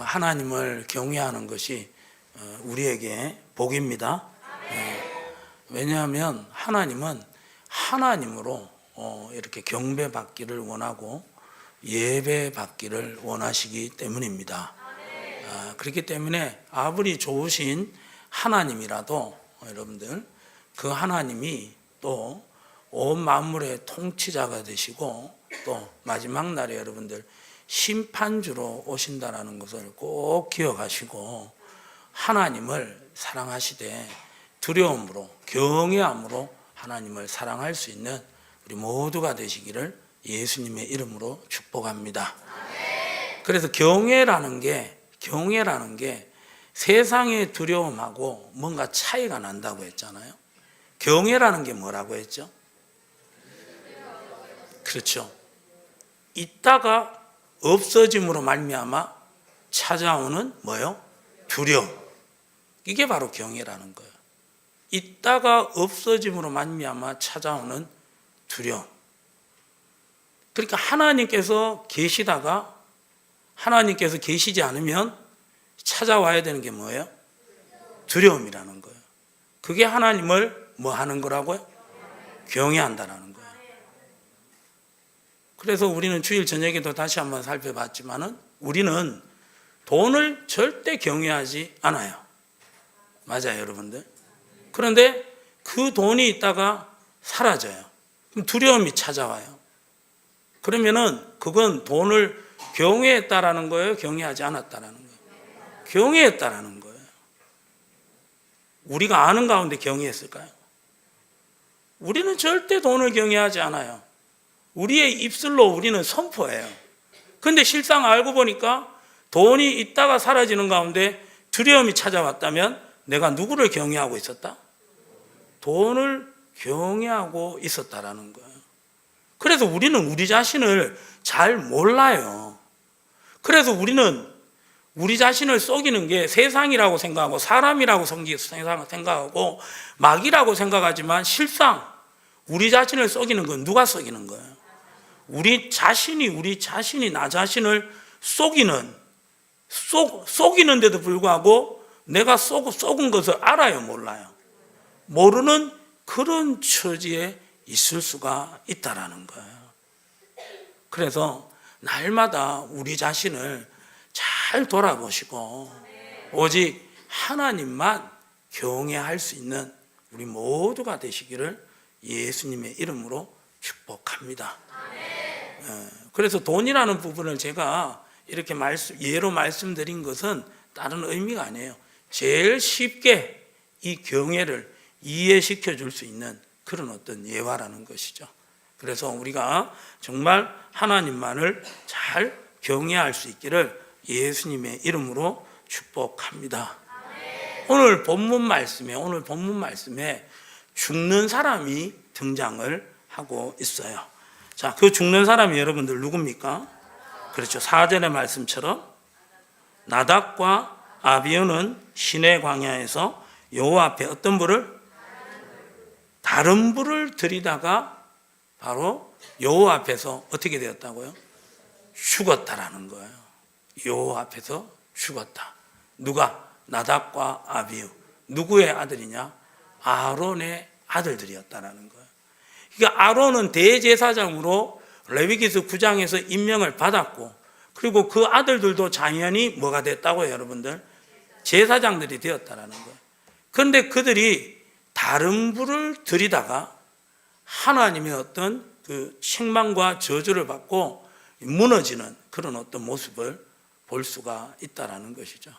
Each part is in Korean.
하나님을 경외하는 것이 어, 우리에게 복입니다. 예, 왜냐하면 하나님은 하나님으로 어, 이렇게 경배받기를 원하고 예배받기를 원하시기 때문입니다. 아, 그렇기 때문에 아무리 좋으신 하나님이라도 어, 여러분들 그 하나님이 또 온 만물의 통치자가 되시고 또 마지막 날에 여러분들 심판주로 오신다라는 것을 꼭 기억하시고 하나님을 사랑하시되 두려움으로 경외함으로 하나님을 사랑할 수 있는 우리 모두가 되시기를 예수님의 이름으로 축복합니다. 그래서 경외라는 게 경외라는 게 세상의 두려움하고 뭔가 차이가 난다고 했잖아요. 경외라는 게 뭐라고 했죠? 그렇죠. 있다가 없어짐으로 말미암아 찾아오는 뭐요? 두려움. 이게 바로 경외라는 거예요. 있다가 없어짐으로 말미암아 찾아오는 두려움. 그러니까 하나님께서 계시다가 하나님께서 계시지 않으면 찾아와야 되는 게 뭐예요? 두려움이라는 거예요. 그게 하나님을 뭐 하는 거라고요? 경외한다라는 거예요. 그래서 우리는 주일 저녁에도 다시 한번 살펴봤지만은 우리는 돈을 절대 경외하지 않아요. 맞아요, 여러분들. 그런데 그 돈이 있다가 사라져요. 두려움이 찾아와요. 그러면은 그건 돈을 경외했다라는 거예요, 경외하지 않았다라는 거예요. 경외했다라는 거예요. 우리가 아는 가운데 경외했을까요? 우리는 절대 돈을 경외하지 않아요. 우리의 입술로 우리는 선포해요. 근데 실상 알고 보니까 돈이 있다가 사라지는 가운데 두려움이 찾아왔다면 내가 누구를 경외하고 있었다? 돈을 경외하고 있었다라는 거예요. 그래서 우리는 우리 자신을 잘 몰라요. 그래서 우리는 우리 자신을 속이는 게 세상이라고 생각하고 사람이라고 생각하고 막이라고 생각하지만 실상 우리 자신을 속이는 건 누가 속이는 거예요? 우리 자신이 우리 자신이 나 자신을 속이는 속 속이는데도 불구하고 내가 속, 속은 것을 알아요, 몰라요. 모르는 그런 처지에 있을 수가 있다라는 거예요. 그래서 날마다 우리 자신을 잘 돌아보시고 오직 하나님만 경외할 수 있는 우리 모두가 되시기를 예수님의 이름으로 축복합니다. 예, 그래서 돈이라는 부분을 제가 이렇게 말씀, 예로 말씀드린 것은 다른 의미가 아니에요. 제일 쉽게 이 경애를 이해시켜 줄 수 있는 그런 어떤 예화라는 것이죠. 그래서 우리가 정말 하나님만을 잘 경외할 수 있기를 예수님의 이름으로 축복합니다. 오늘 본문 말씀에 오늘 본문 말씀에 죽는 사람이 등장을 하고 있어요. 자, 그 죽는 사람이 여러분들 누굽니까? 그렇죠. 사전의 말씀처럼 나닥과 아비오는 시내 광야에서 여호와 앞에 어떤 불을 다른 불을 들이다가 바로 여호와 앞에서 어떻게 되었다고요? 죽었다라는 거예요. 여호와 앞에서 죽었다. 누가 나닥과 아비우 누구의 아들이냐? 아론의 아들들이었다라는 거예요. 그러니까 아론은 대제사장으로 레위기서 9장에서 임명을 받았고 그리고 그 아들들도 당연히 뭐가 됐다고요, 여러분들? 제사장들이 되었다라는 거예요. 그런데 그들이 다른 불을 들이다가 하나님의 어떤 그 책망과 저주를 받고 무너지는 그런 어떤 모습을 볼 수가 있다라는 것이죠.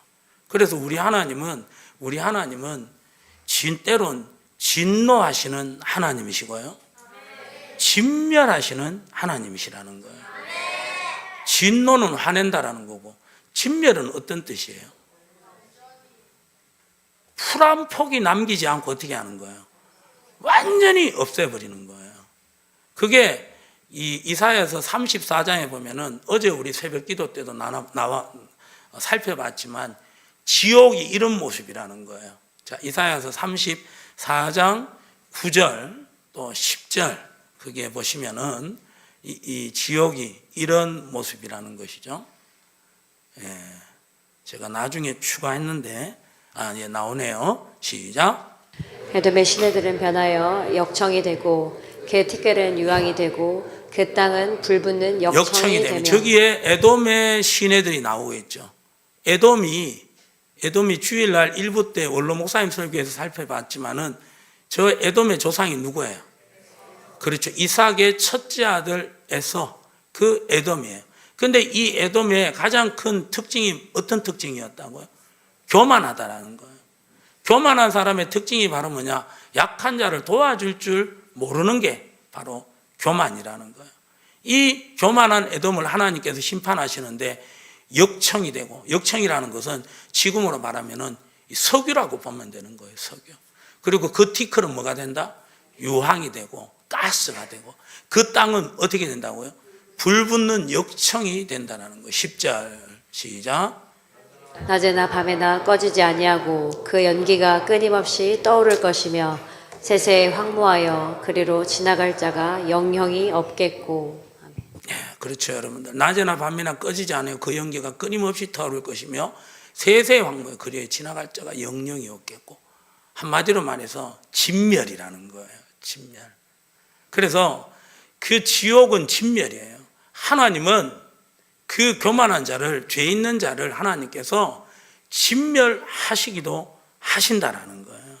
그래서 우리 하나님은 우리 하나님은 진 때론 진노하시는 하나님이시고요. 진멸하시는 하나님이시라는 거예요. 진노는 화낸다라는 거고 진멸은 어떤 뜻이에요? 풀 한 폭이 남기지 않고 어떻게 하는 거예요? 완전히 없애버리는 거예요. 그게 이 이사야서 34장에 보면은 어제 우리 새벽 기도 때도 나와, 나와 살펴봤지만 지옥이 이런 모습이라는 거예요. 자, 이사야서 34장 9절 또 10절 그게 보시면은 이, 이 지옥이 이런 모습이라는 것이죠. 예. 제가 나중에 추가했는데 아, 예, 나오네요. 시작. 에돔의 시내들은 변하여 역청이 되고 그 티끌은 유황이 되고 그 땅은 불붙는 역청이, 역청이 되면 저기에 에돔의 시내들이 나오고 있죠. 에돔이 에돔이 주일날 1부 때 원로 목사님 설교에서 살펴봤지만은 저 에돔의 조상이 누구예요? 그렇죠. 이삭의 첫째 아들 에서 그 에돔이에요. 근데 이 에돔의 가장 큰 특징이 어떤 특징이었다고요? 교만하다라는 거예요. 교만한 사람의 특징이 바로 뭐냐? 약한 자를 도와줄 줄 모르는 게 바로 교만이라는 거예요. 이 교만한 에돔을 하나님께서 심판하시는데 역청이 되고 역청이라는 것은 지금으로 말하면은 이 석유라고 보면 되는 거예요. 석유. 그리고 그 티클은 뭐가 된다? 유황이 되고 가스가 되고 그 땅은 어떻게 된다고요? 불붙는 역청이 된다는 거예요. 10절 시작. 낮에나 밤에나 꺼지지 아니하고 그 연기가 끊임없이 떠오를 것이며 세세에 황무하여 그리로 지나갈 자가 영형이 없겠고 아멘. 예, 그렇죠, 여러분들. 낮에나 밤이나 꺼지지 않아요. 그 연기가 끊임없이 타오를 것이며 세세 황무에 그리에 지나갈 자가 영영이 없겠고 한마디로 말해서 진멸이라는 거예요. 진멸. 그래서 그 지옥은 진멸이에요. 하나님은 그 교만한 자를 죄 있는 자를 하나님께서 진멸하시기도 하신다라는 거예요.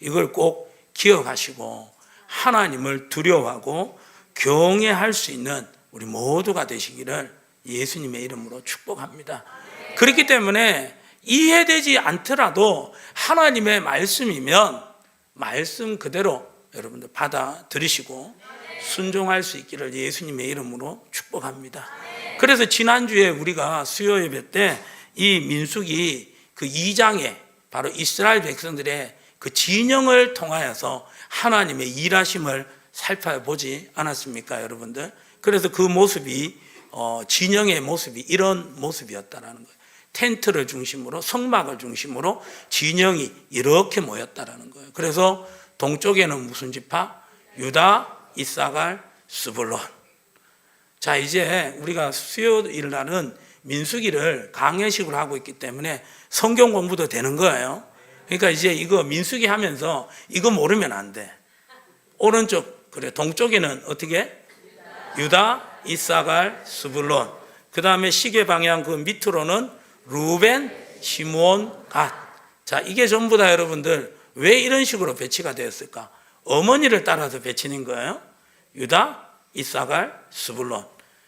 이걸 꼭 기억하시고 하나님을 두려워하고 경외할 수 있는 우리 모두가 되시기를 예수님의 이름으로 축복합니다. 그렇기 때문에 이해되지 않더라도 하나님의 말씀이면 말씀 그대로 여러분들 받아 들으시고 순종할 수 있기를 예수님의 이름으로 축복합니다. 그래서 지난주에 우리가 수요 예배 때 이 민숙이 그 2장에 바로 이스라엘 백성들의 그 진영을 통하여서 하나님의 일하심을 살펴보지 않았습니까, 여러분들? 그래서 그 모습이 어, 진영의 모습이 이런 모습이었다라는 거예요. 텐트를 중심으로 성막을 중심으로 진영이 이렇게 모였다라는 거예요. 그래서 동쪽에는 무슨 지파? 유다, 이사갈, 스불론. 자, 이제 우리가 수요일 날은 민수기를 강해식으로 하고 있기 때문에 성경 공부도 되는 거예요. 그러니까 이제 이거 민수기 하면서 이거 모르면 안 돼. 오른쪽, 그래, 동쪽에는 어떻게? 유다, 이사갈, 스불론. 그 다음에 시계 방향 그 밑으로는 루벤, 시므온, 갓. 자, 이게 전부 다 여러분들 왜 이런 식으로 배치가 되었을까? 어머니를 따라서 배치는 거예요. 유다, 이사갈, 스불론.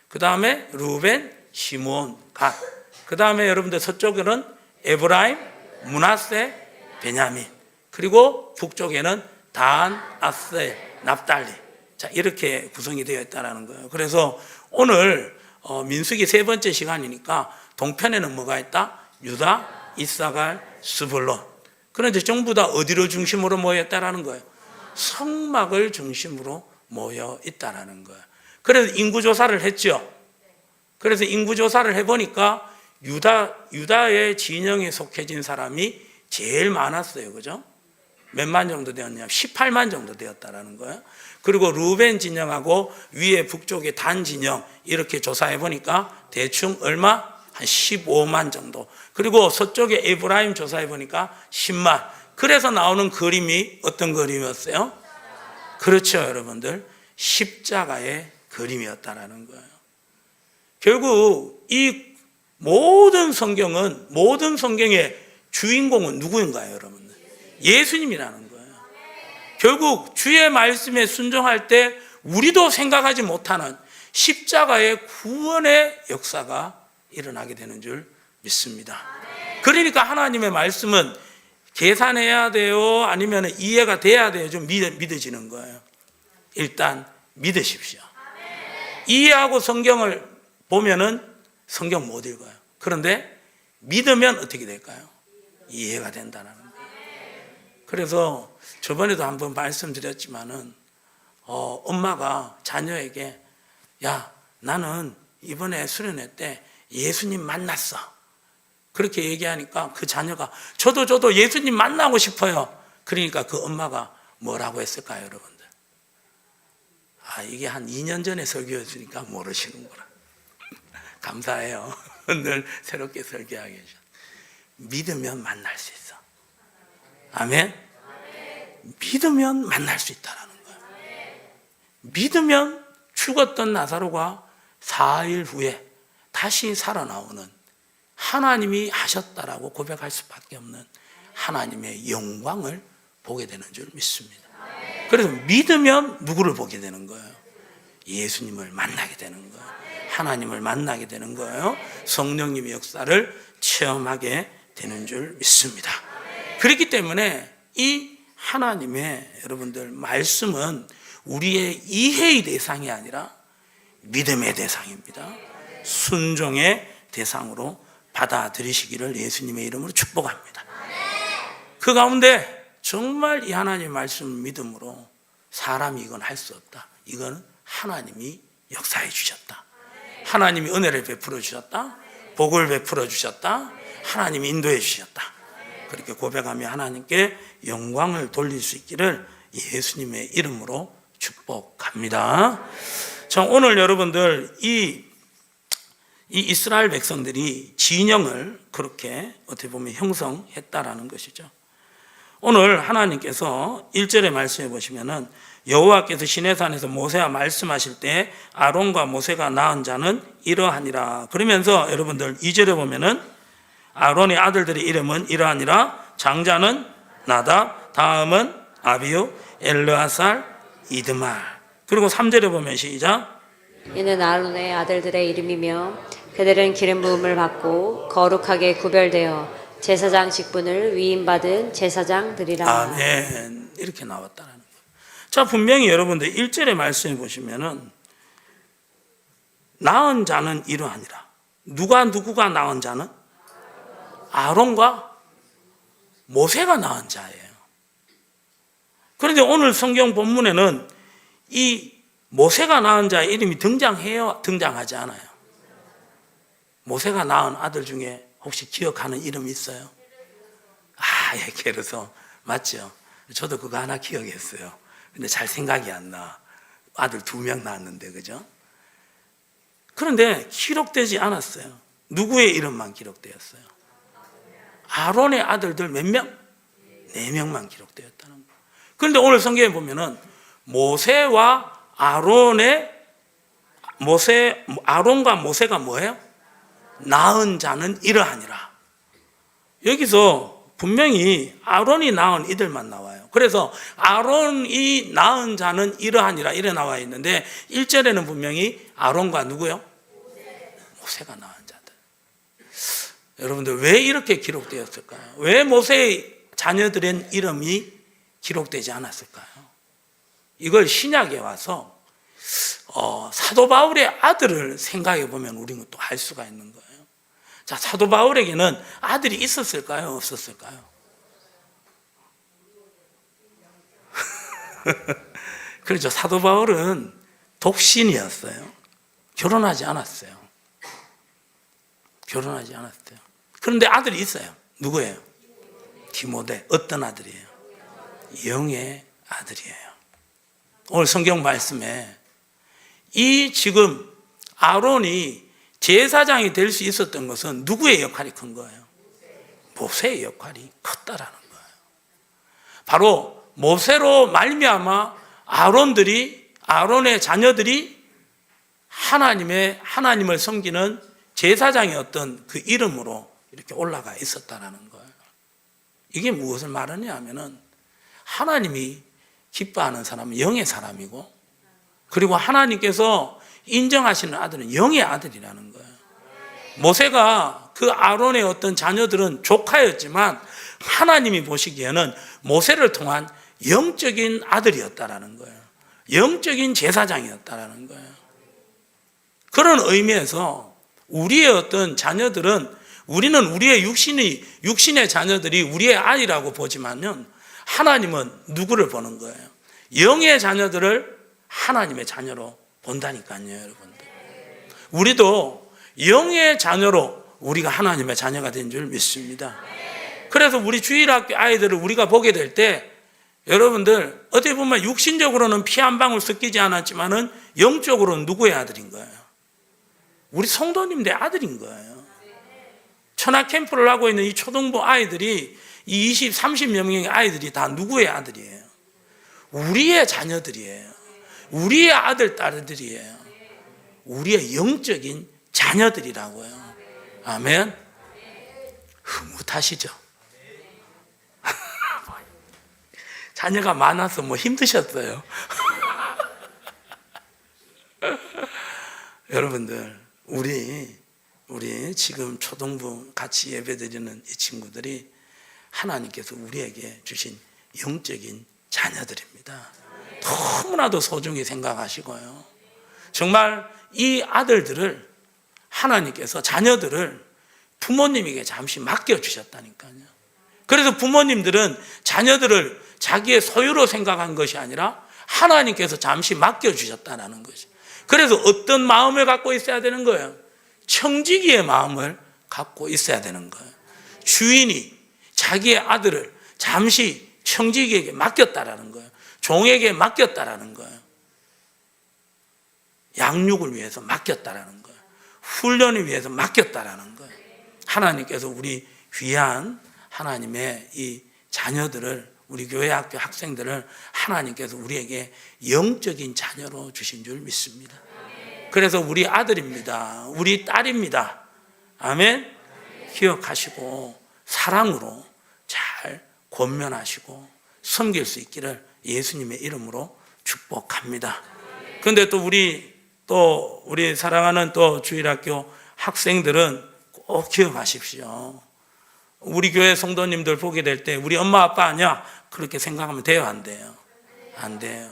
그 다음에 루벤, 시므온, 갓. 그 다음에 여러분들 서쪽에는 에브라임, 문하세, 베냐민. 그리고 북쪽에는 단, 아셀, 납달리. 자, 이렇게 구성이 되어 있다는 거예요. 그래서 오늘 어, 민수기 세 번째 시간이니까 동편에는 뭐가 있다? 유다, 이사갈, 스불론. 그런데 전부 다 어디로 중심으로 모여 있다라는 거예요. 성막을 중심으로 모여 있다라는 거예요. 그래서 인구 조사를 했죠. 그래서 인구 조사를 해 보니까 유다 유다의 진영에 속해진 사람이 제일 많았어요, 그죠? 몇만 정도 되었냐? 18만 정도 되었다라는 거예요. 그리고 루벤 진영하고 위에 북쪽의 단 진영 이렇게 조사해 보니까 대충 얼마? 한 15만 정도. 그리고 서쪽에 에브라임 조사해 보니까 10만. 그래서 나오는 그림이 어떤 그림이었어요? 그렇죠, 여러분들. 십자가의 그림이었다라는 거예요. 결국 이 모든 성경은 모든 성경의 주인공은 누구인가요, 여러분들? 예수님이라는 거예요. 결국 주의 말씀에 순종할 때 우리도 생각하지 못하는 십자가의 구원의 역사가 일어나게 되는 줄 믿습니다. 그러니까 하나님의 말씀은 계산해야 돼요? 아니면 이해가 돼야 돼요? 좀 믿 어지는 거예요. 일단 믿으십시오. 이해하고 성경을 보면은 성경 못 읽어요. 그런데 믿으면 어떻게 될까요? 이해가 된다는 거예요. 그래서 저번에도 한번 말씀드렸지만은 어, 엄마가 자녀에게 야 나는 이번에 수련회 때 예수님 만났어. 그렇게 얘기하니까 그 자녀가 저도 저도 예수님 만나고 싶어요. 그러니까 그 엄마가 뭐라고 했을까요, 여러분들? 아 이게 한 2년 전에 설교였으니까 모르시는구나. 감사해요. 늘 새롭게 설교하게 해주셔서. 믿으면 만날 수 있어. 아멘. 믿으면 만날 수 있다라는 거예요. 믿으면 죽었던 나사로가 4일 후에 다시 살아나오는 하나님이 하셨다라고 고백할 수밖에 없는 하나님의 영광을 보게 되는 줄 믿습니다. 그래서 믿으면 누구를 보게 되는 거예요? 예수님을 만나게 되는 거예요. 하나님을 만나게 되는 거예요. 성령님의 역사를 체험하게 되는 줄 믿습니다. 그렇기 때문에 이 하나님의 여러분들 말씀은 우리의 이해의 대상이 아니라 믿음의 대상입니다. 순종의 대상으로 받아들이시기를 예수님의 이름으로 축복합니다. 그 가운데 정말 이 하나님의 말씀을 믿음으로 사람이 이건 할 수 없다. 이건 하나님이 역사해 주셨다. 하나님이 은혜를 베풀어 주셨다. 복을 베풀어 주셨다. 하나님이 인도해 주셨다. 그렇게 고백하며 하나님께 영광을 돌릴 수 있기를 예수님의 이름으로 축복합니다. 자, 오늘 여러분들 이, 이 이스라엘 백성들이 진영을 그렇게 어떻게 보면 형성했다라는 것이죠. 오늘 하나님께서 1절에 말씀해 보시면은 여호와께서 시내산에서 모세와 말씀하실 때 아론과 모세가 낳은 자는 이러하니라. 그러면서 여러분들 2절에 보면은 아론의 아들들의 이름은 이러하니라. 장자는 나다. 다음은 아비우, 엘르아살, 이드말. 그리고 3절에 보면 시작. 이는 아론의 아들들의 이름이며 그들은 기름 부음을 받고 거룩하게 구별되어 제사장 직분을 위임받은 제사장들이라. 아멘. 이렇게 나왔다는 거예요. 자, 분명히 여러분들 1절에 말씀해 보시면은 낳은 자는 이러하니라. 누가 누구가 낳은 자는? 아론과 모세가 낳은 자예요. 그런데 오늘 성경 본문에는 이 모세가 낳은 자의 이름이 등장해요? 등장하지 않아요? 모세가 낳은 아들 중에 혹시 기억하는 이름 있어요? 아, 예, 게르서 맞죠? 저도 그거 하나 기억했어요. 근데 잘 생각이 안 나. 아들 두 명 낳았는데, 그죠? 그런데 기록되지 않았어요. 누구의 이름만 기록되었어요? 아론의 아들들 몇 명? 네 명만 기록되었다는 거. 그런데 오늘 성경에 보면은 모세와 아론의 모세 아론과 모세가 뭐예요? 낳은 자는 이러하니라. 여기서 분명히 아론이 낳은 이들만 나와요. 그래서 아론이 낳은 자는 이러하니라 이래 나와 있는데 1절에는 분명히 아론과 누구요? 모세가 낳은 자들. 여러분들 왜 이렇게 기록되었을까요? 왜 모세의 자녀들의 이름이 기록되지 않았을까요? 이걸 신약에 와서 어, 사도 바울의 아들을 생각해 보면 우리는 또 알 수가 있는 거예요. 자, 사도 바울에게는 아들이 있었을까요? 없었을까요? 그렇죠. 사도 바울은 독신이었어요. 결혼하지 않았어요. 결혼하지 않았어요. 그런데 아들이 있어요. 누구예요? 디모데. 어떤 아들이에요? 영의 아들이에요. 오늘 성경 말씀에 이 지금 아론이 제사장이 될 수 있었던 것은 누구의 역할이 큰 거예요? 모세의 역할이 컸다라는 거예요. 바로 모세로 말미암아 아론들이 아론의 자녀들이 하나님의 하나님을 섬기는 제사장의 어떤 그 이름으로 이렇게 올라가 있었다라는 거예요. 이게 무엇을 말하냐 하면은 하나님이 기뻐하는 사람은 영의 사람이고 그리고 하나님께서 인정하시는 아들은 영의 아들이라는 거예요. 모세가 그 아론의 어떤 자녀들은 조카였지만 하나님이 보시기에는 모세를 통한 영적인 아들이었다라는 거예요. 영적인 제사장이었다라는 거예요. 그런 의미에서 우리의 어떤 자녀들은 우리는 우리의 육신이 육신의 자녀들이 우리의 아이라고 보지만은 하나님은 누구를 보는 거예요? 영의 자녀들을 하나님의 자녀로 본다니까요, 여러분들. 우리도 영의 자녀로 우리가 하나님의 자녀가 된 줄 믿습니다. 그래서 우리 주일학교 아이들을 우리가 보게 될 때 여러분들 어떻게 보면 육신적으로는 피 한 방울 섞이지 않았지만은 영적으로는 누구의 아들인 거예요? 우리 성도님들 아들인 거예요. 천하 캠프를 하고 있는 이 초등부 아이들이 이 20, 30여 명의 아이들이 다 누구의 아들이에요? 우리의 자녀들이에요. 우리의 아들, 딸들이에요. 우리의 영적인 자녀들이라고요. 아멘. 흐뭇하시죠? 자녀가 많아서 뭐 힘드셨어요. 여러분들, 우리, 우리 지금 초등부 같이 예배 드리는 이 친구들이 하나님께서 우리에게 주신 영적인 자녀들입니다. 너무나도 소중히 생각하시고요. 정말 이 아들들을 하나님께서 자녀들을 부모님에게 잠시 맡겨주셨다니까요. 그래서 부모님들은 자녀들을 자기의 소유로 생각한 것이 아니라 하나님께서 잠시 맡겨주셨다는 것이. 그래서 어떤 마음을 갖고 있어야 되는 거예요? 청지기의 마음을 갖고 있어야 되는 거예요. 주인이 자기의 아들을 잠시 청지기에게 맡겼다라는 거예요. 종에게 맡겼다라는 거예요. 양육을 위해서 맡겼다라는 거예요. 훈련을 위해서 맡겼다라는 거예요. 하나님께서 우리 귀한 하나님의 이 자녀들을 우리 교회 학교 학생들을 하나님께서 우리에게 영적인 자녀로 주신 줄 믿습니다. 그래서 우리 아들입니다. 우리 딸입니다. 아멘. 기억하시고 사랑으로 잘 권면하시고 섬길 수 있기를 예수님의 이름으로 축복합니다. 근데 또 우리 또 우리 사랑하는 또 주일학교 학생들은 꼭 기억하십시오. 우리 교회 성도님들 보게 될 때 우리 엄마 아빠 아니야 그렇게 생각하면 돼요 안 돼요? 안 돼요.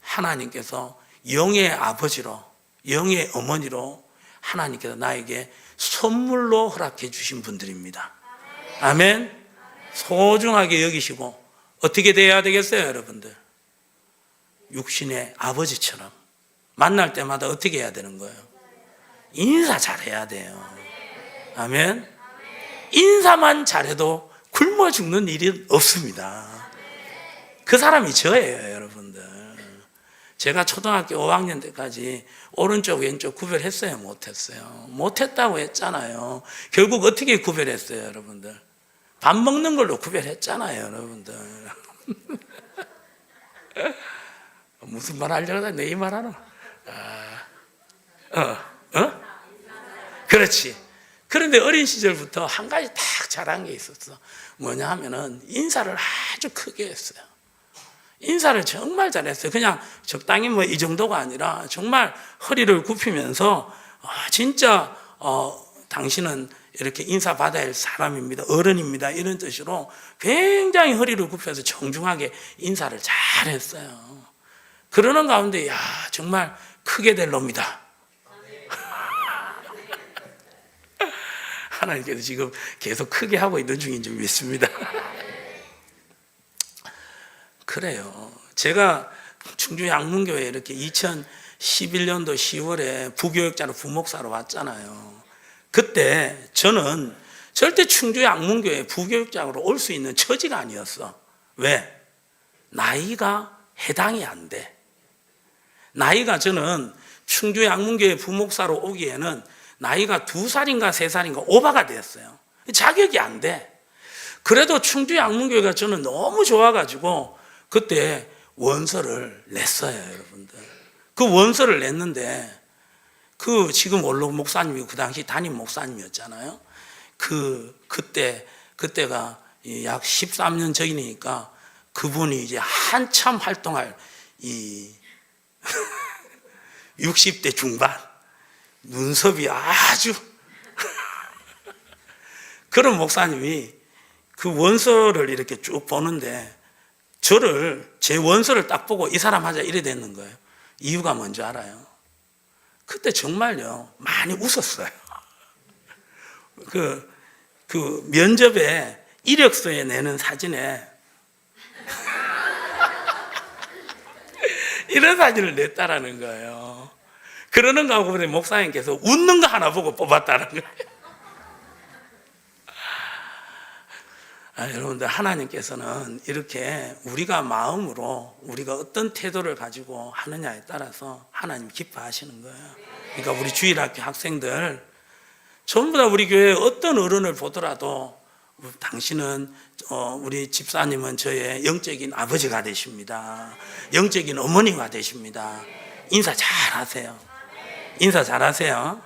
하나님께서 영의 아버지로 영의 어머니로 하나님께서 나에게 선물로 허락해 주신 분들입니다. 아멘. 소중하게 여기시고 어떻게 돼야 되겠어요, 여러분들? 육신의 아버지처럼 만날 때마다 어떻게 해야 되는 거예요? 인사 잘해야 돼요. 아멘. 인사만 잘해도 굶어 죽는 일은 없습니다. 그 사람이 저예요, 여러분들. 제가 초등학교 5학년 때까지 오른쪽, 왼쪽 구별했어요, 못했어요? 못했다고 했잖아요. 결국 어떻게 구별했어요, 여러분들? 밥 먹는 걸로 구별했잖아요, 여러분들. 무슨 말 하려고 내이 말하노? 아, 어, 어? 그렇지. 그런데 어린 시절부터 한 가지 딱 잘한 게 있었어. 뭐냐 하면은 인사를 아주 크게 했어요. 인사를 정말 잘했어요. 그냥 적당히 뭐 이 정도가 아니라 정말 허리를 굽히면서 어, 진짜 어, 당신은 이렇게 인사 받아야 할 사람입니다. 어른입니다. 이런 뜻으로 굉장히 허리를 굽혀서 정중하게 인사를 잘 했어요. 그러는 가운데 야 정말 크게 될 놈이다. 하나님께서 지금 계속 크게 하고 있는 중인 줄 믿습니다. 그래요. 제가 충주 양문교회 이렇게 2011년도 10월에 부교육자로 부목사로 왔잖아요. 그때 저는 절대 충주 양문교회 부교육장으로 올 수 있는 처지가 아니었어. 왜? 나이가 해당이 안 돼. 나이가 저는 충주 양문교회 부목사로 오기에는 나이가 두 살인가 세 살인가 오바가 됐어요. 자격이 안 돼. 그래도 충주 양문교회가 저는 너무 좋아가지고 그때 원서를 냈어요, 여러분들. 그 원서를 냈는데 그 지금 원로 목사님이 그 당시 담임 목사님이었잖아요. 그 그때 그때가 약 13년 전이니까 그분이 이제 한참 활동할 이 60대 중반 눈썹이 아주 그런 목사님이 그 원서를 이렇게 쭉 보는데 저를 제 원서를 딱 보고 이 사람 하자 이래 됐는 거예요. 이유가 뭔지 알아요? 그때 정말요 많이 웃었어요. 그, 그 면접에 이력서에 내는 사진에 이런 사진을 냈다라는 거예요. 그러는 거 하고 보니 목사님께서 웃는 거 하나 보고 뽑았다는 거예요. 아, 여러분들 하나님께서는 이렇게 우리가 마음으로 우리가 어떤 태도를 가지고 하느냐에 따라서 하나님 기뻐하시는 거예요. 그러니까 우리 주일학교 학생들 전부 다 우리 교회 어떤 어른을 보더라도 당신은 어, 우리 집사님은 저의 영적인 아버지가 되십니다. 영적인 어머니가 되십니다. 인사 잘 하세요. 인사 잘 하세요.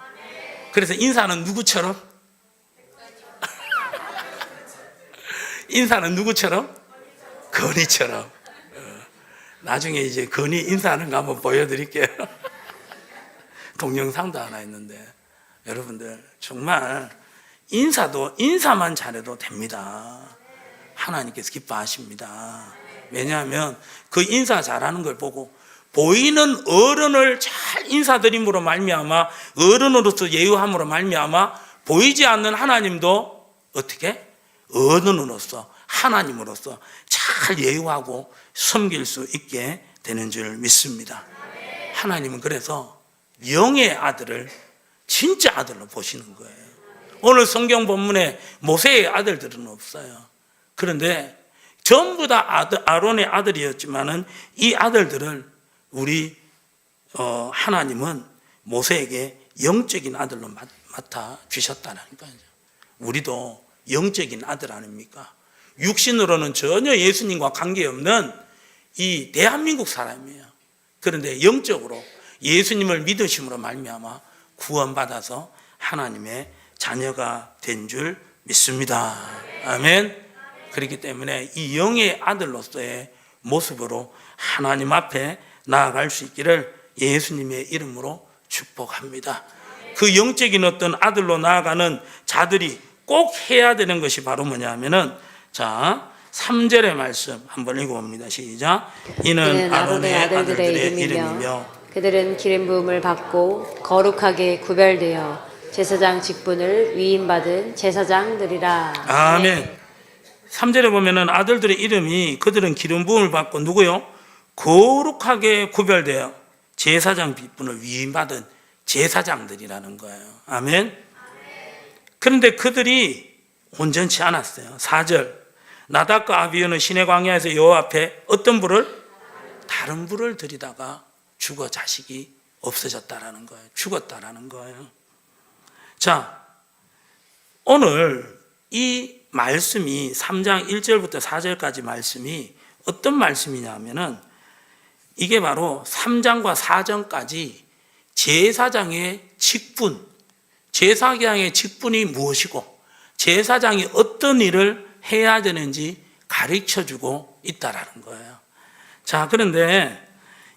그래서 인사는 누구처럼? 인사는 누구처럼? 건이처럼. 어, 나중에 이제 건이 인사하는 거 한번 보여드릴게요. 동영상도 하나 있는데 여러분들 정말 인사도 인사만 잘해도 됩니다. 하나님께서 기뻐하십니다. 왜냐하면 그 인사 잘하는 걸 보고 보이는 어른을 잘 인사드림으로 말미암아 어른으로서 예우함으로 말미암아 보이지 않는 하나님도 어떻게 어른으로서 하나님으로서 잘 예우하고 섬길 수 있게 되는 줄 믿습니다. 하나님은 그래서 영의 아들을 진짜 아들로 보시는 거예요. 오늘 성경 본문에 모세의 아들들은 없어요. 그런데 전부 다 아들, 아론의 아들이었지만은 이 아들들을 우리 어, 하나님은 모세에게 영적인 아들로 맡- 맡아 주셨다는 거죠. 우리도 영적인 아들 아닙니까? 육신으로는 전혀 예수님과 관계없는 이 대한민국 사람이에요. 그런데 영적으로 예수님을 믿으심으로 말미암아 구원받아서 하나님의 자녀가 된 줄 믿습니다. 아멘. 그렇기 때문에 이 영의 아들로서의 모습으로 하나님 앞에 나아갈 수 있기를 예수님의 이름으로 축복합니다. 그 영적인 어떤 아들로 나아가는 자들이 꼭 해야 되는 것이 바로 뭐냐면은 자, 3절의 말씀 한번 읽어봅니다. 시작. 이는 아론의 아들들의 아들들의 이름이며 이름이며 그들은 기름 부음을 받고 거룩하게 구별되어 제사장 직분을 위임받은 제사장들이라. 아멘. 3절에 보면은 아들들의 이름이 그들은 기름 부음을 받고 누구요? 거룩하게 구별되어 제사장 빗분을 위임받은 제사장들이라는 거예요. 아멘. 그런데 그들이 온전치 않았어요. 4절. 나답과 아비오는 시내 광야에서 여호와 앞에 어떤 불을 다른 불을 들이다가 죽어 자식이 없어졌다라는 거예요. 죽었다라는 거예요. 자, 오늘 이 말씀이 3장 1절부터 4절까지 말씀이 어떤 말씀이냐면은 이게 바로 3장과 4장까지 제사장의 직분, 제사장의 직분이 무엇이고 제사장이 어떤 일을 해야 되는지 가르쳐 주고 있다라는 거예요. 자, 그런데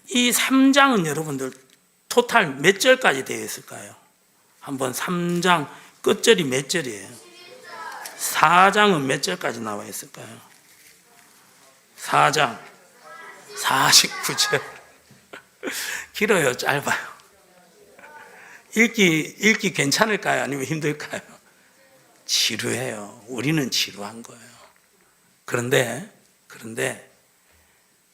이 3장은 여러분들 토탈 몇 절까지 되어 있을까요? 한번 3장 끝절이 몇 절이에요? 4장은 몇 절까지 나와 있을까요? 4장 49절 길어요 짧아요 읽기 읽기 괜찮을까요 아니면 힘들까요 지루해요 우리는 지루한 거예요 그런데 그런데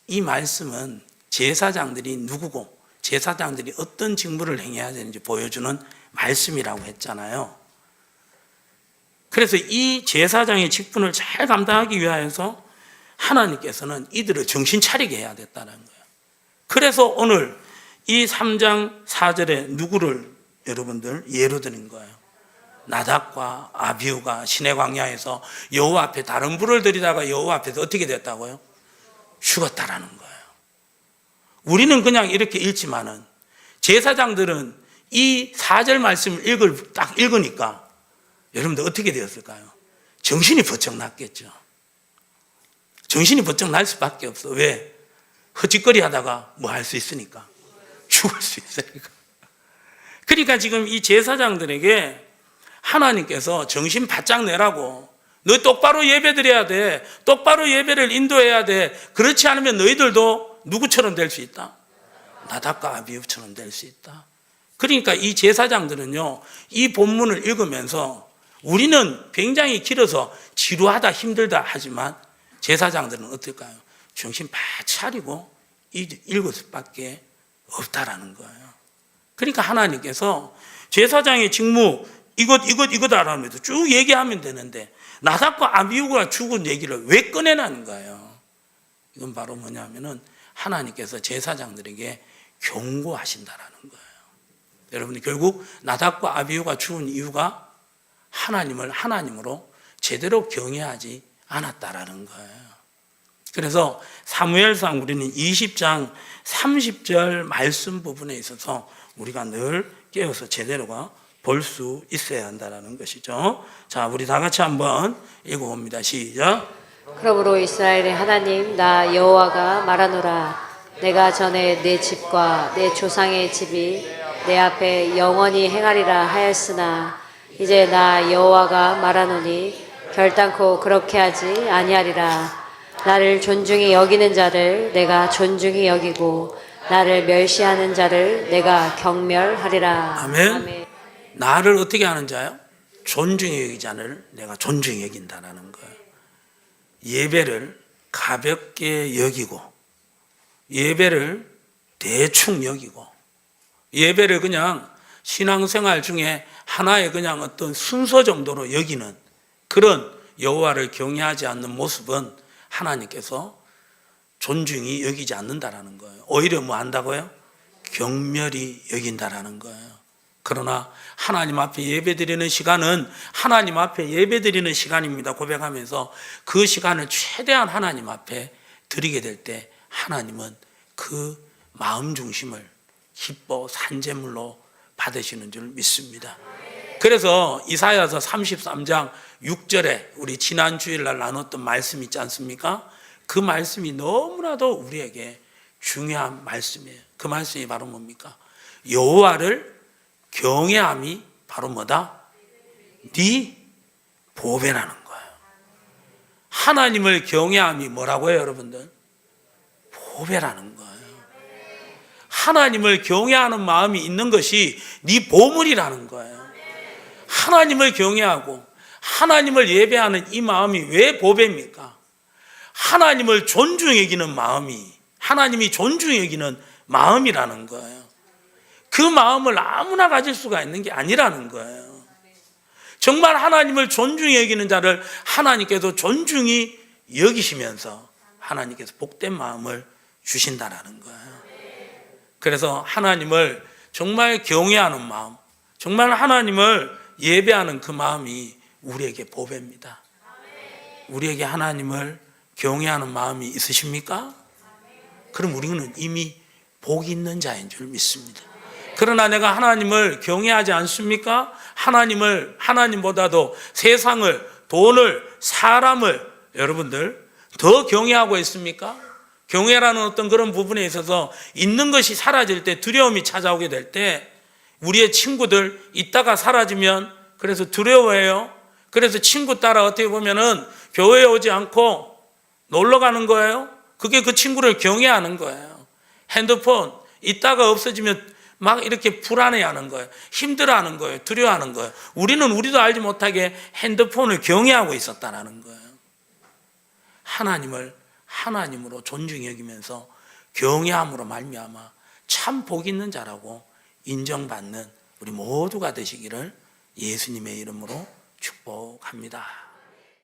이 말씀은 제사장들이 누구고 제사장들이 어떤 직무를 행해야 되는지 보여주는 말씀이라고 했잖아요. 그래서 이 제사장의 직분을 잘 감당하기 위하여서 하나님께서는 이들을 정신 차리게 해야 됐다는 거예요. 그래서 오늘 이 3장 4절에 누구를 여러분들 예로 드는 거예요. 나답과 아비우가 시내 광야에서 여호와 앞에 다른 불을 들이다가 여호와 앞에서 어떻게 됐다고요? 죽었다라는 거예요. 우리는 그냥 이렇게 읽지만은 제사장들은 이 4절 말씀을 읽을, 딱 읽으니까 여러분들 어떻게 되었을까요? 정신이 번쩍 났겠죠. 정신이 번쩍 날 수밖에 없어. 왜? 허짓거리 하다가 뭐 할 수 있으니까. 죽을 수 있으니까. 그러니까 지금 이 제사장들에게 하나님께서 정신 바짝 내라고 너 똑바로 예배 드려야 돼. 똑바로 예배를 인도해야 돼. 그렇지 않으면 너희들도 누구처럼 될 수 있다? 나답과 아비읍처럼 될 수 있다. 그러니까 이 제사장들은요, 이 본문을 읽으면서 우리는 굉장히 길어서 지루하다, 힘들다 하지만 제사장들은 어떨까요? 정신 바짝 차리고 읽을 수밖에 없다라는 거예요. 그러니까 하나님께서 제사장의 직무 이것 이것 이거다라면서 쭉 얘기하면 되는데 나답과 아비우가 죽은 얘기를 왜 꺼내라는 거예요. 이건 바로 뭐냐면은 하나님께서 제사장들에게 경고하신다라는 거예요. 여러분들 결국 나답과 아비우가 죽은 이유가 하나님을 하나님으로 제대로 경외하지 않았다라는 거예요. 그래서 사무엘상 우리는 20장 30절 말씀 부분에 있어서 우리가 늘 깨어서 제대로가 볼 수 있어야 한다라는 것이죠. 자, 우리 다 같이 한번 읽어봅니다. 시작. 그러므로 이스라엘의 하나님 나 여호와가 말하노라 내가 전에 내 집과 내 조상의 집이 내 앞에 영원히 행하리라 하였으나 이제 나 여호와가 말하노니 결단코 그렇게 하지 아니하리라 나를 존중히 여기는 자를 내가 존중히 여기고 나를 멸시하는 자를 내가 경멸하리라 아멘. 나를 어떻게 하는 자요? 존중히 여기지 않을 내가 존중히 여긴다라는 거예요. 예배를 가볍게 여기고 예배를 대충 여기고 예배를 그냥 신앙생활 중에 하나의 그냥 어떤 순서 정도로 여기는 그런 여호와를 경외하지 않는 모습은 하나님께서 존중히 여기지 않는다라는 거예요. 오히려 뭐 한다고요? 경멸이 여긴다라는 거예요. 그러나 하나님 앞에 예배드리는 시간은 하나님 앞에 예배드리는 시간입니다. 고백하면서 그 시간을 최대한 하나님 앞에 드리게 될 때 하나님은 그 마음 중심을 기뻐 산재물로 받으시는 줄 믿습니다. 그래서 이사야서 33장 6절에 우리 지난 주일날 나눴던 말씀 있지 않습니까? 그 말씀이 너무나도 우리에게 중요한 말씀이에요. 그 말씀이 바로 뭡니까? 여호와를 경외함이 바로 뭐다? 네 보배라는 거예요. 하나님을 경외함이 뭐라고요, 여러분들? 보배라는 거예요. 하나님을 경외하는 마음이 있는 것이 네 보물이라는 거예요. 하나님을 경외하고 하나님을 예배하는 이 마음이 왜 보배입니까? 하나님을 존중 여기는 마음이 하나님이 존중 여기는 마음이라는 거예요. 그 마음을 아무나 가질 수가 있는 게 아니라는 거예요. 정말 하나님을 존중히 여기는 자를 하나님께서 존중히 여기시면서 하나님께서 복된 마음을 주신다라는 거예요. 그래서 하나님을 정말 경외하는 마음, 정말 하나님을 예배하는 그 마음이 우리에게 보배입니다. 우리에게 하나님을 경외하는 마음이 있으십니까? 그럼 우리는 이미 복 있는 자인 줄 믿습니다. 그러나 내가 하나님을 경외하지 않습니까? 하나님을 하나님보다도 세상을 돈을 사람을 여러분들 더 경외하고 있습니까? 경외라는 어떤 그런 부분에 있어서 있는 것이 사라질 때 두려움이 찾아오게 될 때 우리의 친구들 있다가 사라지면 그래서 두려워해요. 그래서 친구 따라 어떻게 보면은 교회에 오지 않고 놀러 가는 거예요. 그게 그 친구를 경외하는 거예요. 핸드폰 있다가 없어지면 막 이렇게 불안해하는 거예요. 힘들어하는 거예요. 두려워하는 거예요. 우리는 우리도 알지 못하게 핸드폰을 경외하고 있었다라는 거예요. 하나님을 하나님으로 존중히 여기면서 경외함으로 말미암아 참 복 있는 자라고 인정받는 우리 모두가 되시기를 예수님의 이름으로 축복합니다.